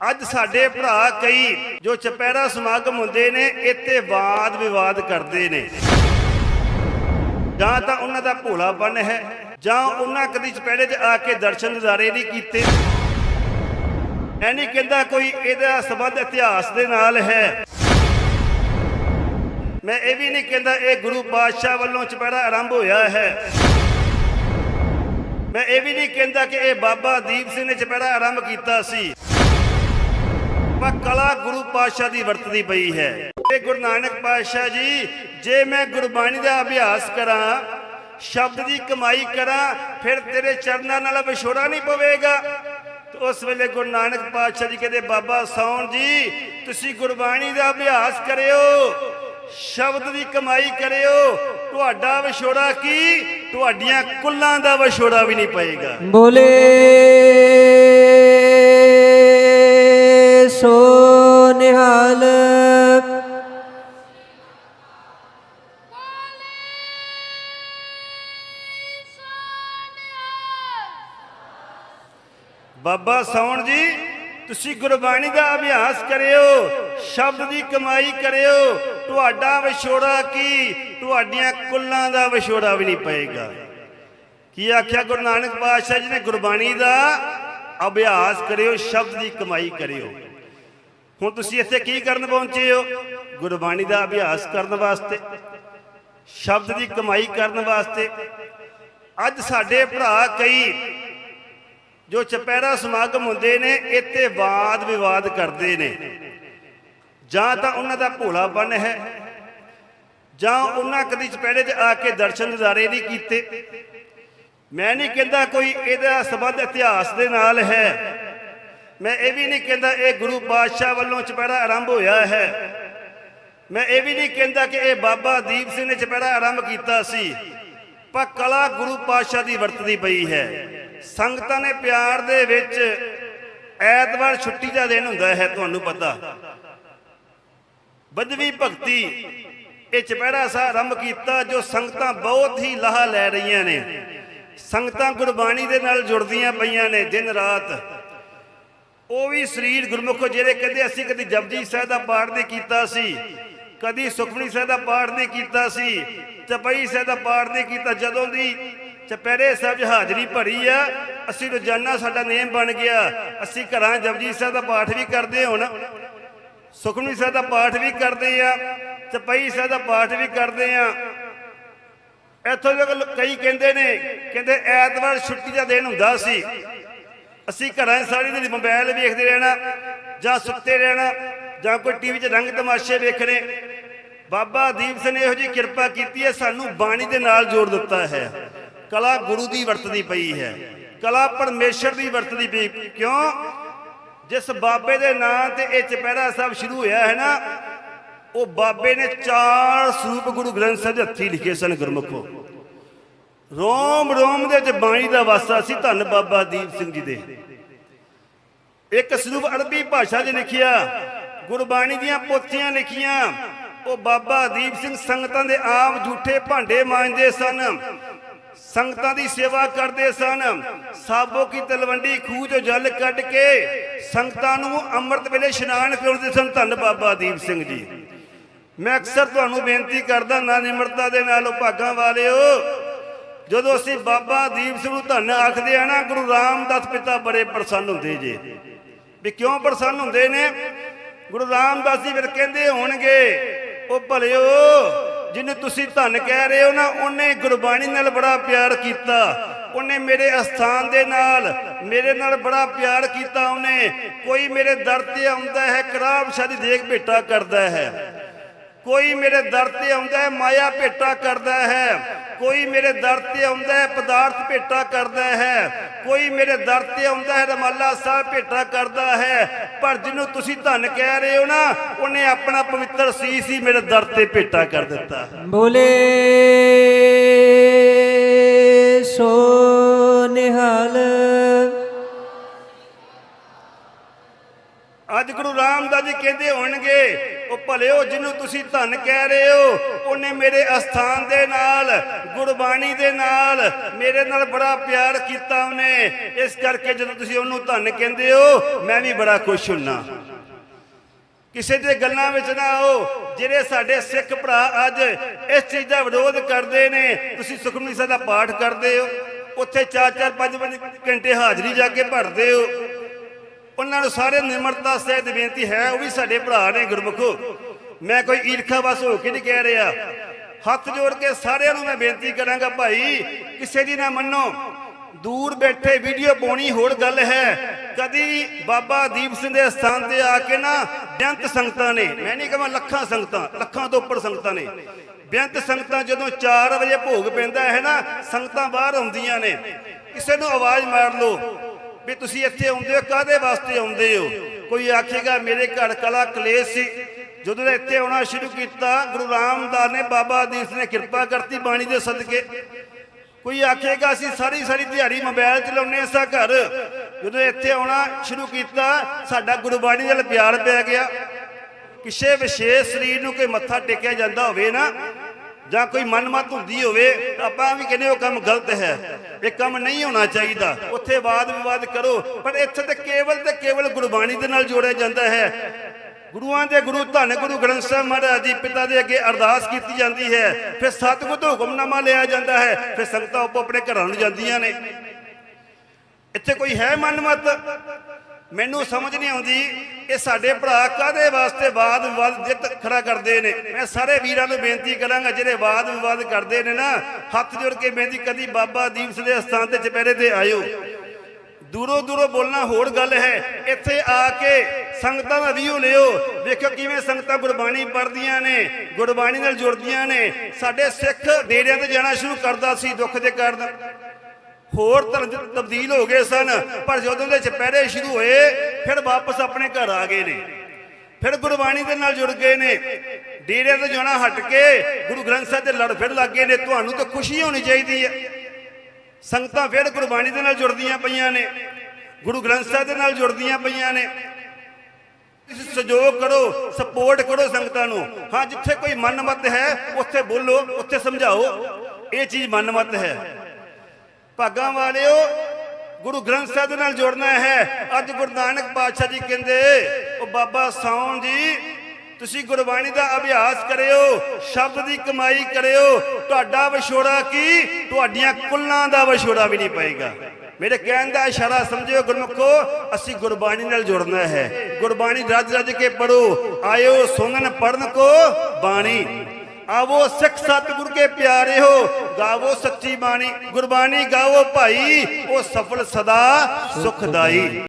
ਅੱਜ ਸਾਡੇ ਭਰਾ ਕਈ ਜੋ ਚਪੈਰਾ ਸਮਾਗਮ ਹੁੰਦੇ ਨੇ, ਇੱਥੇ ਵਾਦ ਵਿਵਾਦ ਕਰਦੇ ਨੇ। ਜਾਂ ਤਾਂ ਉਹਨਾਂ ਦਾ ਭੋਲਾਪਨ ਹੈ, ਜਾਂ ਉਹਨਾਂ ਕਦੀ ਚਪੈੜੇ 'ਚ ਆ ਕੇ ਦਰਸ਼ਨ ਦਿਦਾਰੇ ਨਹੀਂ ਕੀਤੇ। ਐ ਨਹੀਂ ਕਹਿੰਦਾ ਕੋਈ ਇਹਦਾ ਸਬੰਧ ਇਤਿਹਾਸ ਦੇ ਨਾਲ ਹੈ। ਮੈਂ ਇਹ ਵੀ ਨਹੀਂ ਕਹਿੰਦਾ ਇਹ ਗੁਰੂ ਪਾਤਸ਼ਾਹ ਵੱਲੋਂ ਚਪੈੜਾ ਆਰੰਭ ਹੋਇਆ ਹੈ। ਮੈਂ ਇਹ ਵੀ ਨਹੀਂ ਕਹਿੰਦਾ ਕਿ ਇਹ ਬਾਬਾ ਦੀਪ ਸਿੰਘ ਨੇ ਚਪੈੜਾ ਆਰੰਭ ਕੀਤਾ ਸੀ। ਪਰ ਕਲਾ ਗੁਰੂ ਪਾਤਸ਼ਾਹ ਦੀ ਵਰਤਦੀ ਪਈ ਹੈ। ਇਹ ਗੁਰੂ ਨਾਨਕ ਪਾਤਸ਼ਾਹ ਜੀ, ਜੇ ਮੈਂ ਗੁਰਬਾਣੀ ਦਾ ਅਭਿਆਸ ਕਰਾਂ, ਸ਼ਬਦ ਦੀ ਕਮਾਈ ਕਰਾਂ, ਫਿਰ ਤੇਰੇ ਚਰਨਾਂ ਨਾਲ ਵਿਛੋੜਾ ਨਹੀਂ ਪਵੇਗਾ। ਉਸ ਵੇਲੇ ਗੁਰੂ ਨਾਨਕ ਪਾਤਸ਼ਾਹ ਜੀ ਕਹਿੰਦੇ, ਬਾਬਾ ਸੌਣ ਜੀ, ਤੁਸੀਂ ਗੁਰਬਾਣੀ ਦਾ ਅਭਿਆਸ ਕਰਿਓ, ਸ਼ਬਦ ਦੀ ਕਮਾਈ ਕਰਿਓ, ਤੁਹਾਡਾ ਵਿਛੋੜਾ ਕੀ? ਤੁਹਾਡੀਆਂ ਕੁੱਲਾਂ ਦਾ ਵਿਛੋੜਾ ਵੀ ਨਹੀਂ ਪਏਗਾ। ਬੋਲੇ ਨਿਹਾਲ। ਬਾਬਾ ਸੌਣ ਜੀ, ਤੁਸੀਂ ਗੁਰਬਾਣੀ ਦਾ ਅਭਿਆਸ ਕਰਿਓ, ਸ਼ਬਦ ਦੀ ਕਮਾਈ ਕਰਿਓ, ਤੁਹਾਡਾ ਵਿਛੋੜਾ ਕੀ? ਤੁਹਾਡੀਆਂ ਕੁੱਲਾਂ ਦਾ ਵਿਛੋੜਾ ਵੀ ਨਹੀਂ ਪਏਗਾ। ਕੀ ਆਖਿਆ ਗੁਰੂ ਨਾਨਕ ਪਾਤਸ਼ਾਹ ਜੀ ਨੇ ਗੁਰਬਾਣੀ ਦਾ ਅਭਿਆਸ ਕਰਿਓ, ਸ਼ਬਦ ਦੀ ਕਮਾਈ ਕਰਿਓ? ਹੁਣ ਤੁਸੀਂ ਇੱਥੇ ਕੀ ਕਰਨ ਪਹੁੰਚੇ ਹੋ? ਗੁਰਬਾਣੀ ਦਾ ਅਭਿਆਸ ਕਰਨ ਵਾਸਤੇ, ਸ਼ਬਦ ਦੀ ਕਮਾਈ ਕਰਨ ਵਾਸਤੇ। ਅੱਜ ਸਾਡੇ ਭਰਾ ਕਈ ਜੋ ਚਪੈਰਾ ਸਮਾਗਮ ਹੁੰਦੇ ਨੇ, ਇੱਥੇ ਵਾਦ ਵਿਵਾਦ ਕਰਦੇ ਨੇ। ਜਾਂ ਤਾਂ ਉਹਨਾਂ ਦਾ ਭੋਲਾਪਨ ਹੈ, ਜਾਂ ਉਹਨਾਂ ਕਦੀ ਚਪੈੜੇ 'ਚ ਆ ਕੇ ਦਰਸ਼ਨ ਦਿਦਾਰੇ ਨਹੀਂ ਕੀਤੇ। ਮੈਂ ਨਹੀਂ ਕਹਿੰਦਾ ਕੋਈ ਇਹਦਾ ਸਬੰਧ ਇਤਿਹਾਸ ਦੇ ਨਾਲ ਹੈ। ਮੈਂ ਇਹ ਵੀ ਨਹੀਂ ਕਹਿੰਦਾ ਇਹ ਗੁਰੂ ਪਾਤਸ਼ਾਹ ਵੱਲੋਂ ਚਪੈੜਾ ਆਰੰਭ ਹੋਇਆ ਹੈ। ਮੈਂ ਇਹ ਵੀ ਨਹੀਂ ਕਹਿੰਦਾ ਕਿ ਇਹ ਬਾਬਾ ਦੀਪ ਸਿੰਘ ਨੇ ਚਪੈੜਾ ਆਰੰਭ ਕੀਤਾ ਸੀ। ਪਰ ਕਲਾ ਗੁਰੂ ਪਾਤਸ਼ਾਹ ਦੀ ਵਰਤਦੀ ਪਈ ਹੈ। ਸੰਗਤਾਂ ਨੇ ਪਿਆਰ ਦੇ ਵਿੱਚ ਐਤਵਾਰ ਛੁੱਟੀ ਦਾ ਦਿਨ ਹੁੰਦਾ ਹੈ, ਤੁਹਾਨੂੰ ਪਤਾ। ਬਦਵੀ ਭਗਤੀ, ਇਹ ਚਪਹਿਰਾ ਸਾ ਆਰੰਭ ਕੀਤਾ ਜੋ ਸੰਗਤਾਂ ਬਹੁਤ ਹੀ ਲਾਹਾ ਲੈ ਰਹੀਆਂ ਨੇ। ਸੰਗਤਾਂ ਗੁਰਬਾਣੀ ਦੇ ਨਾਲ ਜੁੜਦੀਆਂ ਪਈਆਂ ਨੇ ਦਿਨ ਰਾਤ। ਉਹ ਵੀ ਸਰੀਰ ਗੁਰਮੁਖ ਜਿਹੜੇ ਕਹਿੰਦੇ ਅਸੀਂ ਕਦੀ ਜਪਜੀ ਸਾਹਿਬ ਦਾ ਪਾਠ ਨਹੀਂ ਕੀਤਾ ਸੀ, ਕਦੀ ਸੁਖਮਨੀ ਸਾਹਿਬ ਦਾ ਪਾਠ ਨਹੀਂ ਕੀਤਾ ਸੀ, ਚਪਈ ਸਾਹਿਬ ਦਾ ਪਾਠ ਨਹੀਂ ਕੀਤਾ, ਜਦੋਂ ਦੀ ਚਪਹਿਰੇ ਸਾਹਿਬ 'ਚ ਹਾਜ਼ਰੀ ਭਰੀ ਆ, ਅਸੀਂ ਰੋਜ਼ਾਨਾ ਸਾਡਾ ਨੇਮ ਬਣ ਗਿਆ, ਅਸੀਂ ਘਰਾਂ ਜਪਜੀ ਸਾਹਿਬ ਦਾ ਪਾਠ ਵੀ ਕਰਦੇ ਹੁਣ, ਸੁਖਮਨੀ ਸਾਹਿਬ ਦਾ ਪਾਠ ਵੀ ਕਰਦੇ ਆ, ਚਪਈ ਸਾਹਿਬ ਦਾ ਪਾਠ ਵੀ ਕਰਦੇ ਆ। ਇੱਥੋਂ ਦੇ ਕਈ ਕਹਿੰਦੇ ਨੇ, ਕਹਿੰਦੇ ਐਤਵਾਰ ਛੁੱਟੀ ਦਾ ਦਿਨ ਹੁੰਦਾ ਸੀ ਅਸੀਂ ਘਰਾਂ 'ਚ ਸਾਰੀ ਦਿਨ ਮੋਬਾਈਲ ਵੇਖਦੇ ਰਹਿਣਾ, ਜਾਂ ਸੁੱਤੇ ਰਹਿਣਾ, ਜਾਂ ਕੋਈ ਟੀਵੀ 'ਚ ਰੰਗ ਤਮਾਸ਼ੇ ਵੇਖਣੇ। ਬਾਬਾ ਦੀਪ ਸਿੰਘ ਨੇ ਇਹੋ ਜੀ ਕਿਰਪਾ ਕੀਤੀ ਹੈ, ਸਾਨੂੰ ਬਾਣੀ ਦੇ ਨਾਲ ਜੋੜ ਦਿੱਤਾ ਹੈ। ਕਲਾ ਗੁਰੂ ਦੀ ਵਰਤਦੀ ਪਈ ਹੈ। ਕਲਾ ਪਰਮੇਸ਼ਰ ਦੀ ਵਰਤਦੀ ਪਈ। ਕਿਉਂ? ਜਿਸ ਬਾਬੇ ਦੇ ਨਾਂ ਤੇ ਇਹ ਚਪਹਿਰਾ ਸਾਹਿਬ ਸ਼ੁਰੂ ਹੋਇਆ ਹੈ ਨਾ, ਉਹ ਬਾਬੇ ਨੇ ਚਾਰ ਸਰੂਪ ਗੁਰੂ ਗ੍ਰੰਥ ਸਾਹਿਬ ਦੇ ਹੱਥੀ ਲਿਖੇ ਸਨ ਗੁਰਮੁਖੋ। ਰੋਮ ਰੋਮ ਦੇ ਵਿੱਚ ਬਾਣੀ ਦਾ ਵਾਸਾ ਸੀ ਧੰਨ ਬਾਬਾ ਦੀਪ ਸਿੰਘ ਜੀ ਦੇ। ਇੱਕ ਸਰੂਪ ਅਰਬੀ ਭਾਸ਼ਾ 'ਚ ਲਿਖਿਆ, ਗੁਰਬਾਣੀ ਦੀਆਂ ਪੋਥੀਆਂ ਲਿਖੀਆਂ, ਉਹ ਬਾਬਾ ਦੀਪ ਸਿੰਘ ਸੰਗਤਾਂ ਦੇ ਆਪ ਝੂਠੇ ਭਾਂਡੇ ਮਾਂਜਦੇ ਸਨ, ਸੰਗਤਾਂ ਦੀ ਸੇਵਾ ਕਰਦੇ ਸਨ, ਸਾਬੋ ਕੀ ਤਲਵੰਡੀ ਖੂਹ ਚੋਂ ਜਲ ਕੱਢ ਕੇ ਸੰਗਤਾਂ ਨੂੰ ਅੰਮ੍ਰਿਤ ਵੇਲੇ ਇਸ਼ਨਾਨ ਕਰਾਉਂਦੇ ਸਨ ਧੰਨ ਬਾਬਾ ਦੀਪ ਸਿੰਘ ਜੀ। ਮੈਂ ਅਕਸਰ ਤੁਹਾਨੂੰ ਬੇਨਤੀ ਕਰਦਾ, ਨਾ ਨਿਮਰਤਾ ਦੇ ਨਾਲ ਉਹ ਭਾਗਾਂ ਵਾਲਿਓ ਜਦੋਂ ਅਸੀਂ ਬਾਬਾ ਦੀਪ ਸਿੰਘ ਨੂੰ ਧੰਨ ਆਖਦੇ ਆ ਨਾ, ਗੁਰੂ ਰਾਮਦਾਸ ਪਿਤਾ ਬੜੇ ਪ੍ਰਸੰਨ ਹੁੰਦੇ ਜੇ। ਵੀ ਕਿਉਂ ਪ੍ਰਸੰਨ ਹੁੰਦੇ ਨੇ? ਗੁਰੂ ਰਾਮਦਾਸ ਜੀ ਫਿਰ ਕਹਿੰਦੇ ਹੋਣਗੇ, ਉਹ ਭਲਿਓ ਜਿਹਨੇ ਤੁਸੀਂ ਧੰਨ ਕਹਿ ਰਹੇ ਹੋ ਨਾ, ਉਹਨੇ ਗੁਰਬਾਣੀ ਨਾਲ ਬੜਾ ਪਿਆਰ ਕੀਤਾ। ਉਹਨੇ ਮੇਰੇ ਅਸਥਾਨ ਦੇ ਨਾਲ, ਮੇਰੇ ਨਾਲ ਬੜਾ ਪਿਆਰ ਕੀਤਾ ਉਹਨੇ। ਕੋਈ ਮੇਰੇ ਦਰ ਤੇ ਆਉਂਦਾ ਹੈ ਕਰਾਬ ਸ਼ਾਦੀ ਦੇਖ ਭੇਟਾ ਕਰਦਾ ਹੈ। ਕੋਈ ਮੇਰੇ ਦਰ ਤੇ ਆਉਂਦਾ ਹੈ ਮਾਇਆ ਭੇਟਾ ਕਰਦਾ ਹੈ। ਕੋਈ ਮੇਰੇ ਦਰ ਤੇ ਆਉਂਦਾ ਹੈ ਪਦਾਰਥ ਭੇਟਾ ਕਰਦਾ ਹੈ। ਕੋਈ ਮੇਰੇ ਦਰ ਤੇ ਆਉਂਦਾ ਹੈ ਰਮਾਲਾ ਸਾਹਿਬ ਭੇਟਾ ਕਰਦਾ ਹੈ। ਪਰ ਜਿਹਨੂੰ ਤੁਸੀਂ ਧੰਨ ਕਹਿ ਰਹੇ ਹੋ ਨਾ ਉਹਨੇ ਆਪਣਾ ਪਵਿੱਤਰ ਸੀਸ ਹੀ ਮੇਰੇ ਦਰ ਤੇ ਭੇਟਾ ਕਰ ਦਿੱਤਾ। ਬੋਲੇ ਸੋ ਨਿਹਾਲ। ਅੱਜ ਗੁਰੂ ਰਾਮਦਾਸ ਜੀ ਕਹਿੰਦੇ ਹੋਣਗੇ ਉਹ ਭਲਿਓ ਜਿਹਨੂੰ ਤੁਸੀਂ ਧੰਨ ਕਹਿ ਰਹੇ ਹੋ, ਉਹਨੇ ਮੇਰੇ ਅਸਥਾਨ ਦੇ ਨਾਲ, ਗੁਰਬਾਣੀ ਦੇ ਨਾਲ, ਮੇਰੇ ਨਾਲ ਬੜਾ ਪਿਆਰ ਕੀਤਾ ਉਹਨੇ। ਇਸ ਕਰਕੇ ਜਦੋਂ ਤੁਸੀਂ ਉਹਨੂੰ ਧੰਨ ਕਹਿੰਦੇ ਹੋ, ਮੈਂ ਵੀ ਬੜਾ ਖੁਸ਼ ਹੁੰਨਾ। ਕਿਸੇ ਦੇ ਗੱਲਾਂ ਵਿੱਚ ਨਾ ਆਓ, ਜਿਹੜੇ ਸਾਡੇ ਸਿੱਖ ਭਰਾ ਅੱਜ ਇਸ ਚੀਜ਼ ਦਾ ਵਿਰੋਧ ਕਰਦੇ ਨੇ, ਤੁਸੀਂ ਸੁਖਮਨੀ ਸਾਹਿਬ ਦਾ ਪਾਠ ਕਰਦੇ ਹੋ, ਉੱਥੇ 4-4 5-5 ਘੰਟੇ ਹਾਜ਼ਰੀ ਜਾ ਕੇ ਭਰਦੇ ਹੋ। ਉਹਨਾਂ ਨੂੰ ਸਾਰੇ ਨਿਮਰਤਾ ਸਹਿਤ ਬੇਨਤੀ ਹੈ, ਉਹ ਵੀ ਸਾਡੇ ਭਰਾ ਨੇ ਗੁਰਮੁਖੋ। ਮੈਂ ਕੋਈ ਈਰਖਾ ਬਸ ਹੋ ਕੇ ਨਹੀਂ ਕਹਿ ਰਿਹਾ। ਹੱਥ ਜੋੜ ਕੇ ਸਾਰਿਆਂ ਨੂੰ ਮੈਂ ਬੇਨਤੀ ਕਰਾਂਗਾ ਭਾਈ, ਕਿਸੇ ਦੀ ਨਾ ਮੰਨੋ। ਦੂਰ ਬੈਠੇ ਵੀਡੀਓ ਪਾਉਣੀ ਹੋਰ ਗੱਲ ਹੈ। ਕਦੀ ਬਾਬਾ ਦੀਪ ਸਿੰਘ ਦੇ ਸਥਾਨ ਤੇ ਆ ਕੇ ਨਾ ਬੇਅੰਤ ਸੰਗਤਾਂ ਨੇ, ਮੈਂ ਨਹੀਂ ਕਹਾਂ ਲੱਖਾਂ ਸੰਗਤਾਂ, ਲੱਖਾਂ ਤੋਂ ਉੱਪਰ ਸੰਗਤਾਂ ਨੇ। ਬੇਅੰਤ ਸੰਗਤਾਂ ਜਦੋਂ 4 ਵਜੇ ਭੋਗ ਪੈਂਦਾ ਹੈ ਨਾ, ਸੰਗਤਾਂ ਬਾਹਰ ਆਉਂਦੀਆਂ ਨੇ। ਕਿਸੇ ਨੂੰ ਆਵਾਜ਼ ਮਾਰ ਲਓ। ਵੀ ਤੁਸੀਂ ਇੱਥੇ ਆਉਂਦੇ ਹੋ ਕਾਦੇ ਵਾਸਤੇ ਆਉਂਦੇ ਹੋ? ਕੋਈ ਆਖੇਗਾ, ਮੇਰੇ ਘਰ ਕਲਾ ਕਲੇਸ਼ ਸੀ। ਜਦੋਂ ਇੱਥੇ ਆਉਣਾ ਸ਼ੁਰੂ ਕੀਤਾ, ਗੁਰੂ ਰਾਮਦਾਸ ਨੇ, ਬਾਬਾ ਦੀਸ ਨੇ ਕਿਰਪਾ ਕਰਤੀ ਬਾਣੀ ਦੇ ਸਦਕੇ। ਕੋਈ ਆਖੇਗਾ, ਅਸੀਂ ਸਾਰੀ ਸਾਰੀ ਦਿਹਾੜੀ ਮੋਬਾਈਲ ਚਲਾਉਂਦੇ ਹਾਂ ਸਾ ਘਰ। ਜਦੋਂ ਇੱਥੇ ਆਉਣਾ ਸ਼ੁਰੂ ਕੀਤਾ, ਸਾਡਾ ਗੁਰਬਾਣੀ ਨਾਲ ਪਿਆਰ ਪੈ ਗਿਆ। ਕਿਸੇ ਵਿਸ਼ੇਸ਼ ਸਰੀਰ ਨੂੰ ਕੋਈ ਮੱਥਾ ਟੇਕਿਆ ਜਾਂਦਾ ਹੋਵੇ ਨਾ ਜਾਂ ਕੋਈ ਮਨਮਤ ਹੁੰਦੀ ਹੋਵੇ, ਤਾਂ ਆਪਾਂ ਵੀ ਕਹਿੰਦੇ ਉਹ ਕੰਮ ਗਲਤ ਹੈ। ਇਹ ਕੰਮ ਨਹੀਂ ਹੋਣਾ ਚਾਹੀਦਾ। ਉੱਥੇ ਵਾਦ ਵਿਵਾਦ ਕਰੋ, ਪਰ ਇੱਥੇ ਤੇ ਕੇਵਲ ਤੇ ਕੇਵਲ ਗੁਰਬਾਣੀ ਦੇ ਨਾਲ ਜੋੜਿਆ ਜਾਂਦਾ ਹੈ। ਗੁਰੂਆਂ ਦੇ ਗੁਰੂ, ਧੰਨ ਗੁਰੂ ਗ੍ਰੰਥ ਸਾਹਿਬ ਮਹਾਰਾਜ ਜੀ ਪਿਤਾ ਦੇ ਅੱਗੇ ਅਰਦਾਸ ਕੀਤੀ ਜਾਂਦੀ ਹੈ। ਫਿਰ ਸਤਿਗੁਰ ਤੋਂ ਹੁਕਮਨਾਮਾ ਲਿਆ ਜਾਂਦਾ ਹੈ। ਫਿਰ ਸੰਗਤਾਂ ਆਪੋ ਆਪਣੇ ਘਰਾਂ ਨੂੰ ਜਾਂਦੀਆਂ ਨੇ। ਇੱਥੇ ਕੋਈ ਹੈ ਮਨਮਤ? ਮੈਨੂੰ ਸਮਝ ਨਹੀਂ ਆਉਂਦੀ ਇਹ ਸਾਡੇ ਭਰਾ ਕਾਦੇ ਵਾਸਤੇ ਵਾਦ ਵਿਵਾਦ ਜਿੱਤ ਖੜਾ ਕਰਦੇ ਨੇ। ਮੈਂ ਸਾਰੇ ਵੀਰਾਂ ਨੂੰ ਬੇਨਤੀ ਕਰਾਂਗਾ, ਜਿਹੜੇ ਵਾਦ ਵਿਵਾਦ ਕਰਦੇ ਨੇ ਨਾ, ਹੱਥ ਜੋੜ ਕੇ ਬੇਨਤੀ ਕਦੀ ਬਾਬਾ ਦੀਪ ਸਿੰਘ ਦੇ ਸਥਾਨ ਤੇ ਚਪਹਿਰੇ ਤੇ ਆਇਓ। ਦੂਰੋਂ ਦੂਰੋਂ ਬੋਲਣਾ ਹੋਰ ਗੱਲ ਹੈ। ਇੱਥੇ ਆ ਕੇ ਸੰਗਤਾਂ ਦਾ ਵੀਊ ਲਿਓ। ਵੇਖੋ ਕਿਵੇਂ ਸੰਗਤਾਂ ਗੁਰਬਾਣੀ ਪੜ੍ਹਦੀਆਂ ਨੇ, ਗੁਰਬਾਣੀ ਨਾਲ ਜੁੜਦੀਆਂ ਨੇ। ਸਾਡੇ ਸਿੱਖ ਡੇਰਿਆਂ ਤੇ ਜਾਣਾ ਸ਼ੁਰੂ ਕਰਦਾ ਸੀ ਦੁੱਖ ਦੇ ਕਾਰਨ। ਹੋਰ ਧਰਮ ਤਬਦੀਲ ਹੋ ਗਏ ਸਨ, ਪਰ ਜਦੋਂ ਦੇ ਚਪਹਿਰੇ ਸ਼ੁਰੂ ਹੋਏ, ਫਿਰ ਵਾਪਸ ਆਪਣੇ ਘਰ ਆ ਗਏ ਨੇ। ਫਿਰ ਗੁਰਬਾਣੀ ਦੇ ਨਾਲ ਜੁੜ ਗਏ ਨੇ। ਡੇਰੇ ਤੋਂ ਜਾਣਾ ਹਟ ਕੇ ਗੁਰੂ ਗ੍ਰੰਥ ਸਾਹਿਬ ਦੇ ਲੜ ਫਿਰ ਲੱਗ ਗਏ ਨੇ। ਤੁਹਾਨੂੰ ਤਾਂ ਖੁਸ਼ੀ ਹੋਣੀ ਚਾਹੀਦੀ ਹੈ। ਸੰਗਤਾਂ ਫਿਰ ਗੁਰਬਾਣੀ ਦੇ ਨਾਲ ਜੁੜਦੀਆਂ ਪਈਆਂ ਨੇ। ਗੁਰੂ ਗ੍ਰੰਥ ਸਾਹਿਬ ਦੇ ਨਾਲ ਜੁੜਦੀਆਂ ਪਈਆਂ ਨੇ। ਤੁਸੀਂ ਸਹਿਯੋਗ ਕਰੋ ਸਪੋਰਟ ਕਰੋ ਸੰਗਤਾਂ ਨੂੰ। ਹਾਂ, ਜਿੱਥੇ ਕੋਈ ਮਨਮਤ ਹੈ, ਉੱਥੇ ਬੋਲੋ, ਉੱਥੇ ਸਮਝਾਓ। ਇਹ ਚੀਜ਼ ਮਨਮਤ ਹੈ। ਭਾਗਾਂ ਵਾਲਿਓ, ਗੁਰੂ ਗ੍ਰੰਥ ਸਾਹਿਬ ਦੇ ਨਾਲ ਜੁੜਨਾ ਹੈ। ਅੱਜ ਗੁਰੂ ਨਾਨਕ ਪਾਤਸ਼ਾਹ ਜੀ ਕਹਿੰਦੇ, ਉਹ ਬਾਬਾ ਸਾਉਣ ਜੀ, ਤੁਸੀਂ ਗੁਰਬਾਣੀ ਦਾ ਅਭਿਆਸ ਕਰਿਓ, ਸ਼ਬਦ ਦੀ ਕਮਾਈ ਕਰਿਓ, ਤੁਹਾਡਾ ਵਿਛੋੜਾ ਕੀ? ਤੁਹਾਡੀਆਂ ਕੁੱਲਾਂ ਦਾ ਵਿਛੋੜਾ ਵੀ ਨਹੀਂ ਪਏਗਾ। ਮੇਰੇ ਕਹਿਣ ਦਾ ਇਸ਼ਾਰਾ ਸਮਝਿਓ ਗੁਰਮੁਖੋ, ਅਸੀਂ ਗੁਰਬਾਣੀ ਨਾਲ ਜੁੜਨਾ ਹੈ। ਗੁਰਬਾਣੀ ਰੱਜ ਰੱਜ ਕੇ ਪੜੋ ਆਇਓ ਸੁਣਨ ਪੜਨ ਕੋ ਬਾਣੀ। ਆਵੋ ਸਿੱਖ ਸਤਿਗੁਰ ਕੇ ਪਿਆਰੇ ਹੋ, ਗਾਵੋ ਸੱਚੀ ਬਾਣੀ, ਗੁਰਬਾਣੀ ਗਾਵੋ ਭਾਈ, ਉਹ ਸਫਲ ਸਦਾ ਸੁਖਦਾਈ।